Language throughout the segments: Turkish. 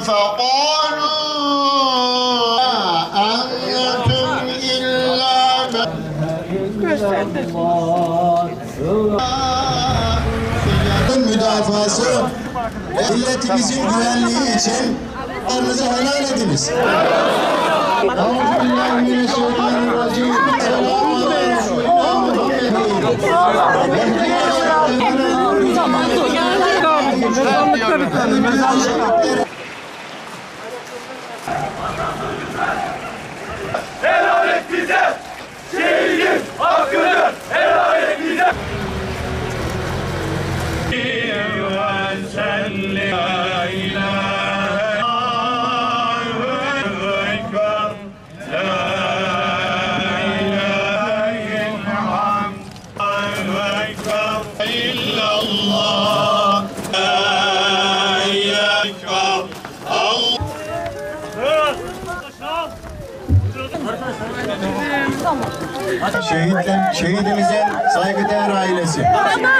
فقالوا أنتم إلا müdafası ve milletimizin güvenliği için hakkınızı helal ediniz. Euzubillahimineşşeytanirracim. Selamun Helal Şehitler, şehidimizin saygıdeğer ailesi. Tamam.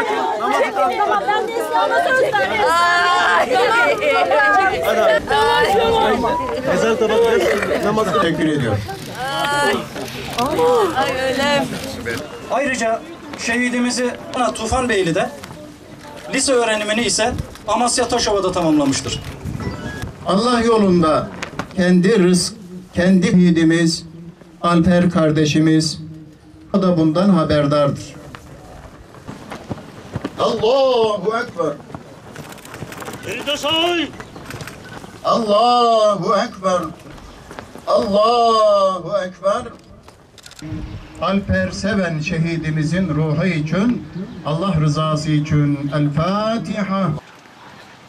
Tamam ben de İslam'a söz veriyorum. Ezan tabakları namaz Teşekkür ediyorum. Ayrıca şehidimizi Tufan Beyli'de lise öğrenimini ise Amasya Taşova'da tamamlamıştır. Allah yolunda kendi rızk, kendi yiğidimiz, Alper kardeşimiz o da bundan haberdardır. Allahu Ekber. Allahu Ekber. Allahu Ekber. Alper seven şehidimizin ruhu için, Allah rızası için El Fatiha.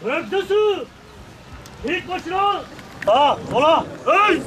Bıraktası! İlk başına! Sağa, sola, ön!